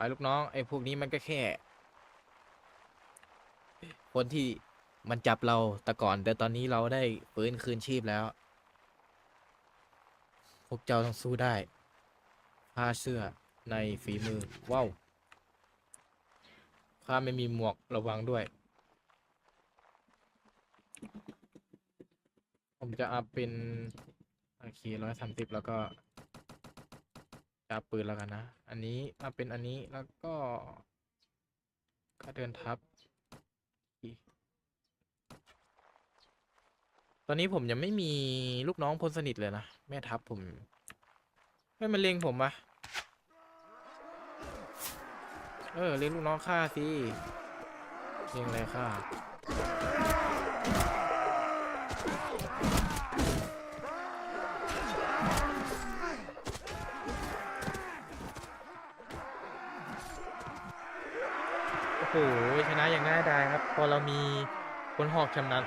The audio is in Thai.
ไปลูกน้องไอ้พวกนี้มันก็แค่ คนที่มันจับเราแต่ก่อน แต่ตอนนี้เราได้ฟื้นคืนชีพแล้ว พวกเจ้าต้องสู้ได้ผ้าเสื้อในฝีมือว้าวข้าไม่มีหมวกระวังด้วย ผมจะอัพเป็นโอเคร้อยสามสิบแล้วก็ จะอัพปืนแล้วกันนะ อันนี้อัพเป็นอันนี้แล้วก็ก็เดินทับ ตอนนี้ผมยังไม่มีลูกน้องพลสนิทเลยนะ แม่ทัพผม ไม่มาเลงผมปะเออเล็งลูกน้องข้าสิเล็งอะไรข้า โหชนะอย่างง่ายดายครับ พอเรามีคนหอกชำนาญ